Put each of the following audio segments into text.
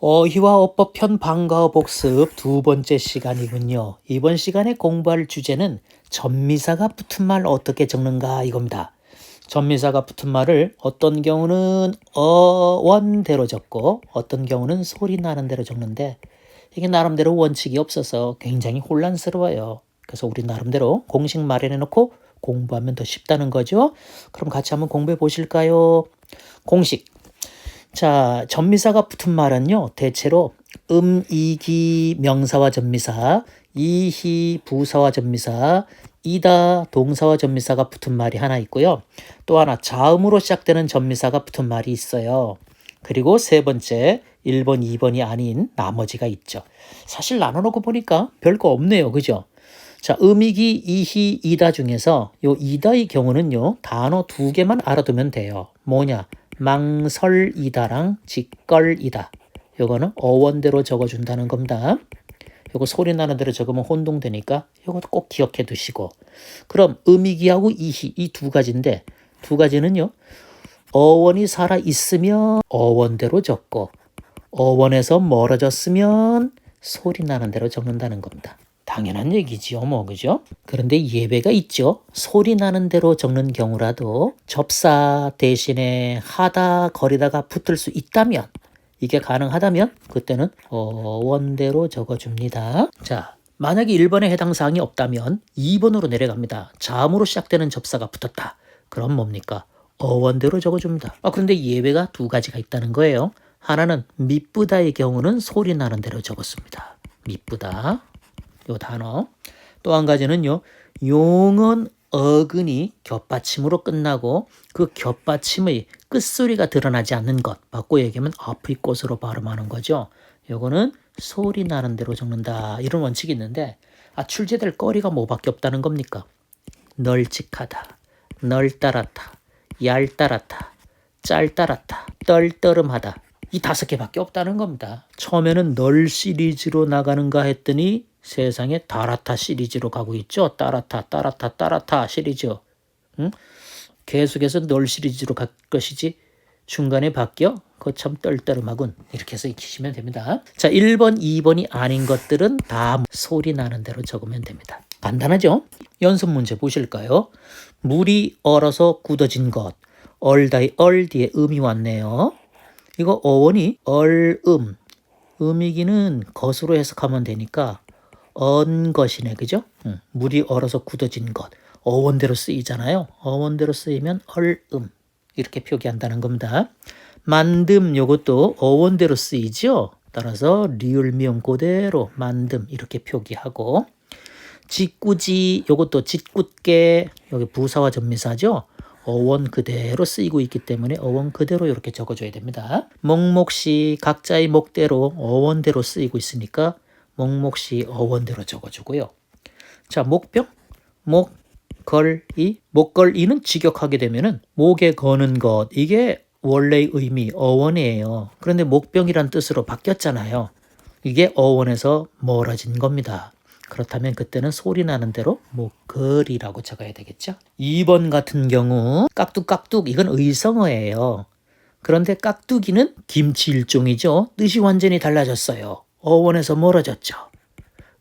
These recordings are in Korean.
어휘와 어법편 방과후 복습 두 번째 시간이군요. 이번 시간에 공부할 주제는 전미사가 붙은 말 어떻게 적는가 이겁니다. 전미사가 붙은 말을 어떤 경우는 어원대로 적고 어떤 경우는 소리 나는 대로 적는데 이게 나름대로 원칙이 없어서 굉장히 혼란스러워요. 그래서 우리 나름대로 공식 마련해 놓고 공부하면 더 쉽다는 거죠. 그럼 같이 한번 공부해 보실까요? 공식 자, 전미사가 붙은 말은요, 대체로 음, 이기 명사와 전미사, 이히 부사와 전미사, 이다 동사와 전미사가 붙은 말이 하나 있고요. 또 하나 자음으로 시작되는 전미사가 붙은 말이 있어요. 그리고 세 번째 1번, 2번이 아닌 나머지가 있죠. 사실 나눠놓고 보니까 별거 없네요. 그죠? 자, 음이기, 이히, 이다 중에서 요 이다의 경우는요, 단어 두 개만 알아두면 돼요. 뭐냐? 망설이다랑 직걸이다. 요거는 어원대로 적어준다는 겁니다. 요거 소리 나는 대로 적으면 혼동되니까 요것도 꼭 기억해 두시고. 그럼 음이기하고 이희 이 두 가지인데 두 가지는요. 어원이 살아 있으면 어원대로 적고 어원에서 멀어졌으면 소리 나는 대로 적는다는 겁니다. 당연한 얘기지요, 뭐, 그죠? 그런데 예외가 있죠. 소리 나는 대로 적는 경우라도 접사 대신에 하다, 거리다가 붙을 수 있다면, 이게 가능하다면, 그때는 어 원대로 적어줍니다. 자, 만약에 1번에 해당 사항이 없다면 2번으로 내려갑니다. 자음으로 시작되는 접사가 붙었다. 그럼 뭡니까? 어원대로 적어줍니다. 아, 그런데 예외가 두 가지가 있다는 거예요. 하나는 미쁘다의 경우는 소리 나는 대로 적었습니다. 미쁘다. 요 단어. 또 한 가지는요. 용은 어근이 겹받침으로 끝나고 그 겹받침의 끝소리가 드러나지 않는 것. 바꿔 얘기하면 아프리꽃으로 발음하는 거죠. 요거는 소리 나는 대로 적는다. 이런 원칙이 있는데 아 출제될 거리가 뭐밖에 없다는 겁니까? 널찍하다. 널따랗다. 얄따랗다. 짤따랗다. 떨떠름하다. 이 다섯 개밖에 없다는 겁니다. 처음에는 널 시리즈로 나가는가 했더니 세상에 따라타 시리즈로 가고 있죠. 따라타, 따라타, 따라타 시리즈. 응? 계속해서 널 시리즈로 갈 것이지 중간에 바뀌어? 그거 참 떨떠름하군. 이렇게 해서 익히시면 됩니다. 자, 1번, 2번이 아닌 것들은 다 소리 나는 대로 적으면 됩니다. 간단하죠? 연습 문제 보실까요? 물이 얼어서 굳어진 것. 얼다이 얼 뒤에 음이 왔네요. 이거 어원이 얼음. 음이기는 것으로 해석하면 되니까 언 것이네. 그죠? 응. 물이 얼어서 굳어진 것. 어원대로 쓰이잖아요. 어원대로 쓰이면 얼음. 이렇게 표기한다는 겁니다. 만듦 요것도 어원대로 쓰이죠. 따라서 리을 미음 그대로 만듦 이렇게 표기하고 짓궂이 요것도 짓궂게 여기 부사와 전미사죠. 어원 그대로 쓰이고 있기 때문에 어원 그대로 이렇게 적어줘야 됩니다. 목목시 각자의 목대로 어원대로 쓰이고 있으니까 목목시 어원대로 적어주고요. 자 목병 목 걸 이 목걸 이는 직역하게 되면은 목에 거는 것 이게 원래의 의미 어원이에요. 그런데 목병이란 뜻으로 바뀌었잖아요. 이게 어원에서 멀어진 겁니다. 그렇다면 그때는 소리 나는 대로 목걸이라고 적어야 되겠죠. 2번 같은 경우 깍둑깍둑 이건 의성어예요. 그런데 깍두기는 김치 일종이죠. 뜻이 완전히 달라졌어요. 어원에서 멀어졌죠.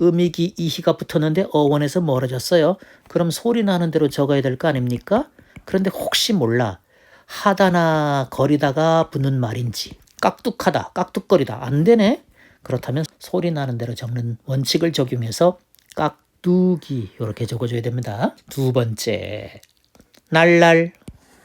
음이기 이희가 붙었는데 어원에서 멀어졌어요. 그럼 소리 나는 대로 적어야 될 거 아닙니까? 그런데 혹시 몰라 하다나 거리다가 붙는 말인지 깍둑하다 깍둑거리다 안 되네. 그렇다면 소리 나는 대로 적는 원칙을 적용해서 깍두기 이렇게 적어줘야 됩니다. 두 번째 날날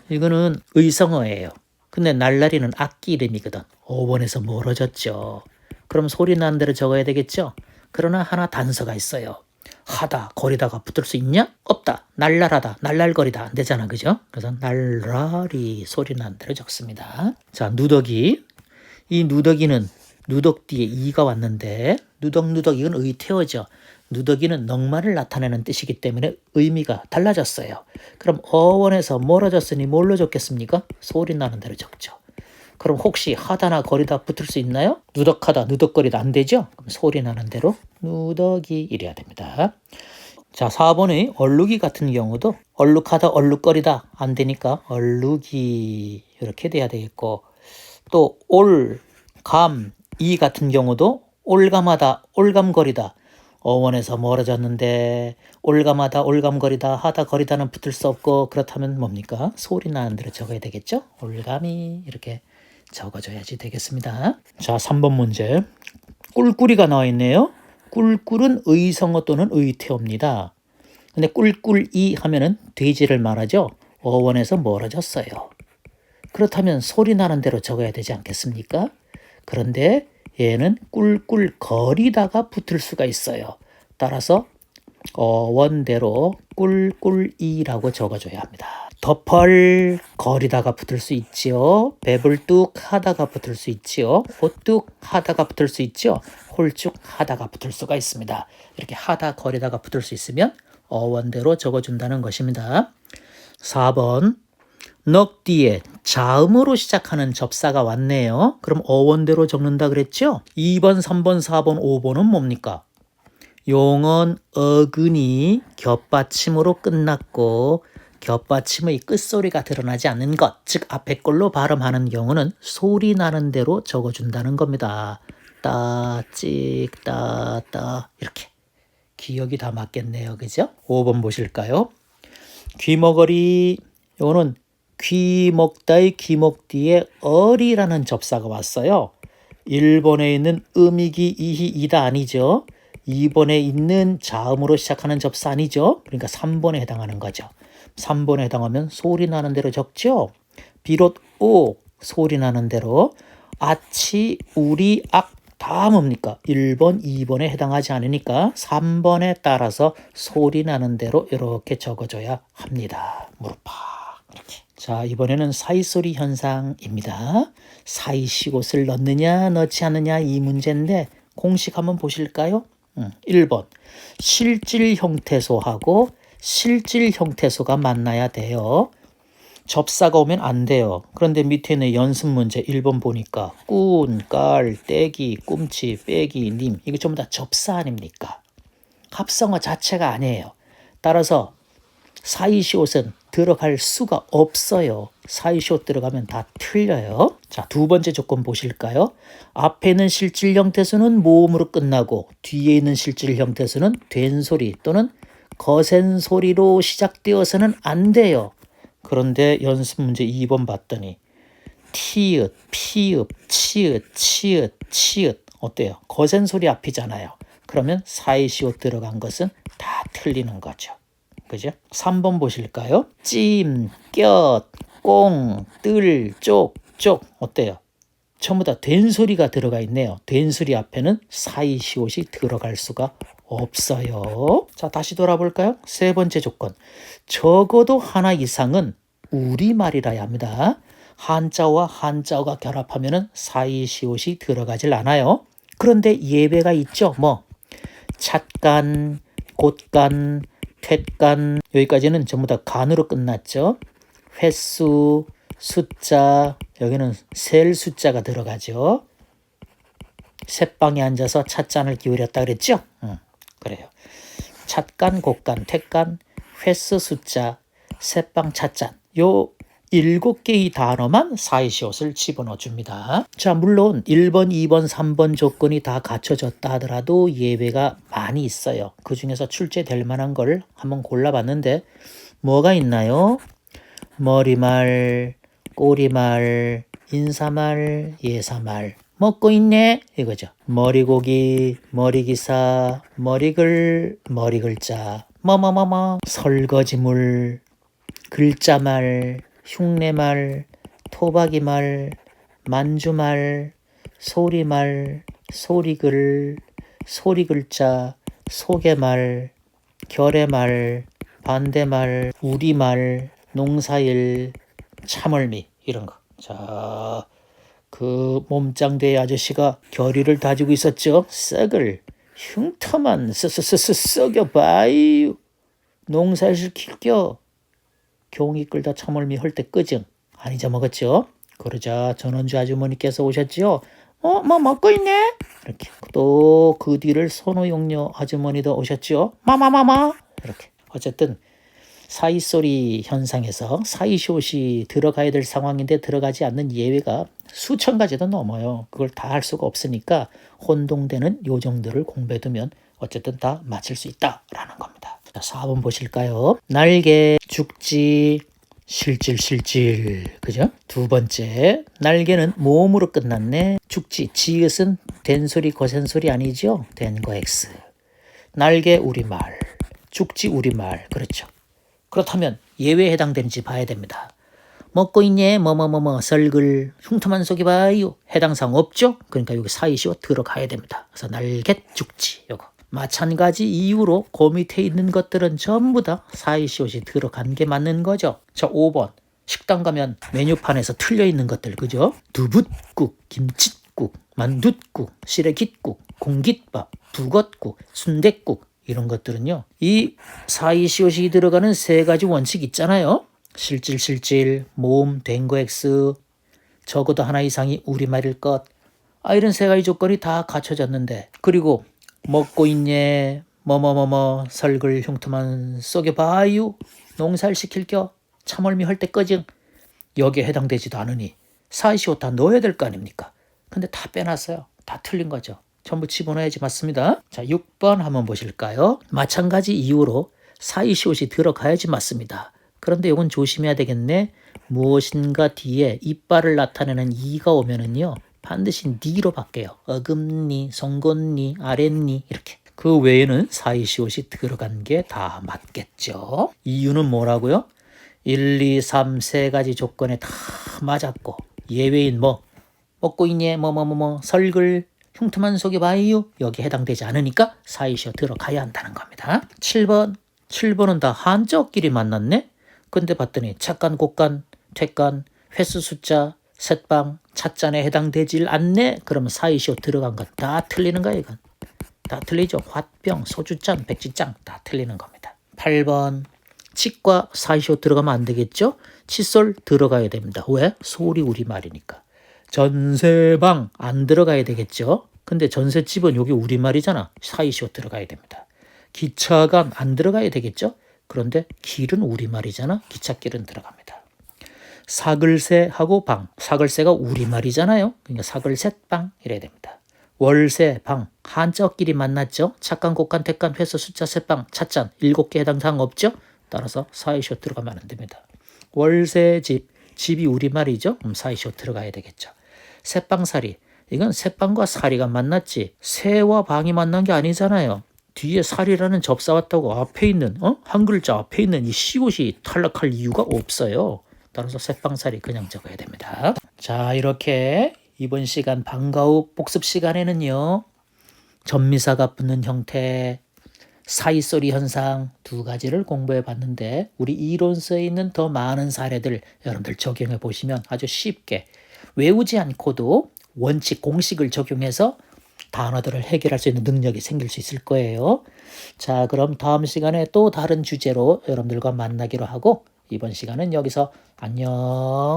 이거는 의성어예요. 근데 날라리는 악기 이름이거든. 5번에서 멀어졌죠. 그럼 소리 나는 대로 적어야 되겠죠? 그러나 하나 단서가 있어요. 하다, 거리다가 붙을 수 있냐? 없다. 날랄하다, 날랄거리다. 안 되잖아. 그죠? 그래서 날라리 소리 나는 대로 적습니다. 자, 누더기. 이 누더기는 누덕 뒤에 이가 왔는데 누덕누덕 이건 의태어죠. 누더기는 넉말을 나타내는 뜻이기 때문에 의미가 달라졌어요. 그럼 어원에서 멀어졌으니 뭘로 적겠습니까? 소리 나는 대로 적죠. 그럼 혹시 하다나 거리다 붙을 수 있나요? 누덕하다, 누덕거리다 안 되죠? 그럼 소리 나는 대로 누덕이 이래야 됩니다. 자, 4번의 얼룩이 같은 경우도 얼룩하다, 얼룩거리다 안 되니까 얼룩이 이렇게 돼야 되겠고 또 올, 감, 이 같은 경우도 올감하다, 올감거리다. 어원에서 멀어졌는데 올감하다, 올감거리다, 하다, 거리다는 붙을 수 없고 그렇다면 뭡니까? 소리 나는 대로 적어야 되겠죠? 올감이 이렇게 적어줘야지 되겠습니다. 자, 3번 문제. 꿀꿀이가 나와 있네요. 꿀꿀은 의성어 또는 의태어입니다. 근데 꿀꿀이 하면은 돼지를 말하죠. 어원에서 멀어졌어요. 그렇다면 소리 나는 대로 적어야 되지 않겠습니까? 그런데 얘는 꿀꿀 거리다가 붙을 수가 있어요. 따라서 어원대로 꿀꿀이라고 적어줘야 합니다. 덮을 거리다가 붙을 수 있지요. 배불 뚝 하다가 붙을 수 있지요. 호뚝 하다가 붙을 수 있죠. 홀쭉 하다가 붙을 수가 있습니다. 이렇게 하다 거리다가 붙을 수 있으면 어원대로 적어준다는 것입니다. 4번 넉 뒤에 자음으로 시작하는 접사가 왔네요. 그럼 어원대로 적는다 그랬죠? 2번, 3번, 4번, 5번은 뭡니까? 용언 어근이 겹받침으로 끝났고 겹받침의 끝소리가 드러나지 않는 것, 즉 앞에 걸로 발음하는 경우는 소리 나는 대로 적어준다는 겁니다. 따, 찍, 따, 따 이렇게 기억이 다 맞겠네요. 그죠? 5번 보실까요? 귀머거리 요거는 귀먹다의 귀먹 뒤에 어리라는 접사가 왔어요. 1번에 있는 음이기 이히 이다 아니죠. 2번에 있는 자음으로 시작하는 접사 아니죠. 그러니까 3번에 해당하는 거죠. 3번에 해당하면 소리 나는 대로 적죠. 비롯 오 소리 나는 대로 아치 우리 악 다 뭡니까? 1번, 2번에 해당하지 않으니까 3번에 따라서 소리 나는 대로 이렇게 적어줘야 합니다. 무릎파 이렇게. 자 이번에는 사이소리 현상입니다. 사이시옷을 넣느냐 넣지 않느냐 이 문제인데 공식 한번 보실까요? 음, 1번 실질 형태소하고 실질 형태소가 만나야 돼요. 접사가 오면 안 돼요. 그런데 밑에는 연습 문제 1번 보니까 꾼, 깔, 떼기, 꿈치, 빼기, 님 이게 전부 다 접사 아닙니까? 합성어 자체가 아니에요. 따라서 사이시옷은 들어갈 수가 없어요. 사이시옷 들어가면 다 틀려요. 자, 두 번째 조건 보실까요? 앞에 있는 실질 형태수는 모음으로 끝나고 뒤에 있는 실질 형태수는 된 소리 또는 거센 소리로 시작되어서는 안 돼요. 그런데 연습 문제 2번 봤더니 티읕, 피읕, 치읕, 치읕, 치읕 어때요? 거센 소리 앞이잖아요. 그러면 사이시옷 들어간 것은 다 틀리는 거죠. 그죠? 3번 보실까요? 찜, 껴, 꽁, 뜰, 쪽, 쪽 어때요? 전부 다 된 소리가 들어가 있네요. 된 소리 앞에는 사이시옷이 들어갈 수가 없어요. 자, 다시 돌아볼까요? 세 번째 조건. 적어도 하나 이상은 우리말이라야 합니다. 한자와 한자어가 결합하면 사이시옷이 들어가질 않아요. 그런데 예배가 있죠. 뭐 찻간, 곳간, 퇴간 여기까지는 전부 다 간으로 끝났죠. 횟수, 숫자 여기는 셀 숫자가 들어가죠. 셋방에 앉아서 찻잔을 기울였다 그랬죠? 응, 그래요. 찻간, 곡간, 택간, 횟수 숫자, 셋방 찻잔 요 일곱 개의 단어만 사이시옷을 집어넣어 줍니다. 자, 물론 1번, 2번, 3번 조건이 다 갖춰졌다 하더라도 예외가 많이 있어요. 그 중에서 출제될 만한 걸 한번 골라봤는데 뭐가 있나요? 머리말, 꼬리말, 인사말, 예사말 먹고 있네 이거죠. 머리고기, 머리기사, 머리글, 머리글자, 뭐뭐뭐뭐 설거지물, 글자말, 흉내말, 토박이말, 만주말, 소리말, 소리글, 소리글자, 소개말, 결의말, 반대말, 우리말, 농사일, 참을미 이런 거. 자, 그 몸짱대 아저씨가 결의를 다지고 있었죠. 썩을 흉터만 썩썩썩 썩여봐요. 농사일 킬겨. 경이 끌다 참을미 헐 때 끄증 안 잊어먹었죠? 그러자 전원주 아주머니께서 오셨지요. 어, 뭐 먹고 있네? 이렇게 또 그 뒤를 선호용녀 아주머니도 오셨죠. 마마마마 이렇게 어쨌든 사이소리 현상에서 사이쇼시 들어가야 될 상황인데 들어가지 않는 예외가 수천 가지도 넘어요. 그걸 다 할 수가 없으니까 혼동되는 요정들을 공부해두면 어쨌든 다 맞힐 수 있다라는 겁니다. 자, 4번 보실까요? 날개, 죽지, 실질, 실질. 그죠? 두 번째, 날개는 모음으로 끝났네. 죽지, 지읒은 된 소리, 거센 소리 아니죠? 된거 X. 날개, 우리말. 죽지, 우리말. 그렇죠. 그렇다면 예외에 해당되는지 봐야 됩니다. 먹고 있네 뭐뭐뭐뭐 설글 흉터만 속여봐요 해당 사항 없죠? 그러니까 여기 사이시오 들어가야 됩니다. 그래서 날개 죽지 요거 마찬가지 이유로 그 밑에 있는 것들은 전부 다 사이시옷이 들어간 게 맞는 거죠. 자 5번 식당 가면 메뉴판에서 틀려 있는 것들 그죠? 두붓국, 김칫국, 만둣국, 시래깃국, 공깃밥, 북엇국, 순댓국 이런 것들은요. 이 사이시옷이 들어가는 세 가지 원칙 있잖아요. 실질 실질, 모음, 된거 X, 적어도 하나 이상이 우리말일 것. 아 이런 세 가지 조건이 다 갖춰졌는데 그리고 먹고 있네 뭐뭐뭐뭐 설글 흉터만 쏘겨봐요 농사를 시킬 겨 참얼미 할 때까지 여기에 해당되지도 않으니 사이시옷 다 넣어야 될 거 아닙니까? 근데 다 빼놨어요. 다 틀린 거죠. 전부 집어넣어야지 맞습니다. 자, 6번 한번 보실까요? 마찬가지 이유로 사이시옷이 들어가야지 맞습니다. 그런데 이건 조심해야 되겠네. 무엇인가 뒤에 이빨을 나타내는 이가 오면은요. 반드시 니로 바뀌어요. 어금니, 송곳니, 아랫니 이렇게. 그 외에는 사이시옷이 들어간 게 다 맞겠죠. 이유는 뭐라고요? 1, 2, 3, 세 가지 조건에 다 맞았고 예외인 뭐 먹고 있니 뭐 뭐 뭐 뭐 설글 흉터만 속여봐요 여기 해당되지 않으니까 사이시오 들어가야 한다는 겁니다. 7번 7번은 다 한자끼리 만났네. 근데 봤더니 착간, 곡간, 퇴간, 횟수 숫자, 셋방, 찻잔에 해당되질 않네. 그러면 사이시오 들어간 건 다 틀리는 거야 이건. 다 틀리죠. 화병, 소주잔, 백지장 다 틀리는 겁니다. 8번 치과 사이시오 들어가면 안 되겠죠? 칫솔 들어가야 됩니다. 왜? 소리 우리말이니까. 전세방 안 들어가야 되겠죠? 근데 전세집은 여기 우리말이잖아. 사이시오 들어가야 됩니다. 기차간 안 들어가야 되겠죠? 그런데 길은 우리말이잖아. 기찻길은 들어갑니다. 사글세하고 방. 사글세가 우리말이잖아요. 그러니까 사글셋방 이래야 됩니다. 월세, 방, 한자끼리 만났죠. 착간, 곡간, 택간, 회수, 숫자, 셋방, 찻잔 일곱 개 해당 사항 없죠. 따라서 사이쇼 들어가면 안 됩니다. 월세, 집, 집이 우리말이죠. 그럼 사이쇼 들어가야 되겠죠. 새방살이 이건 새방과 사리가 만났지 새와 방이 만난 게 아니잖아요. 뒤에 살이라는 접사 왔다고 앞에 있는 어? 한 글자 앞에 있는 이 시옷이 탈락할 이유가 없어요. 따라서 새빵살이 그냥 적어야 됩니다. 자 이렇게 이번 시간 방과후 복습 시간에는요. 전미사가 붙는 형태, 사이소리 현상 두 가지를 공부해 봤는데 우리 이론서에 있는 더 많은 사례들 여러분들 적용해 보시면 아주 쉽게 외우지 않고도 원칙 공식을 적용해서 단어들을 해결할 수 있는 능력이 생길 수 있을 거예요. 자, 그럼 다음 시간에 또 다른 주제로 여러분들과 만나기로 하고 이번 시간은 여기서 안녕.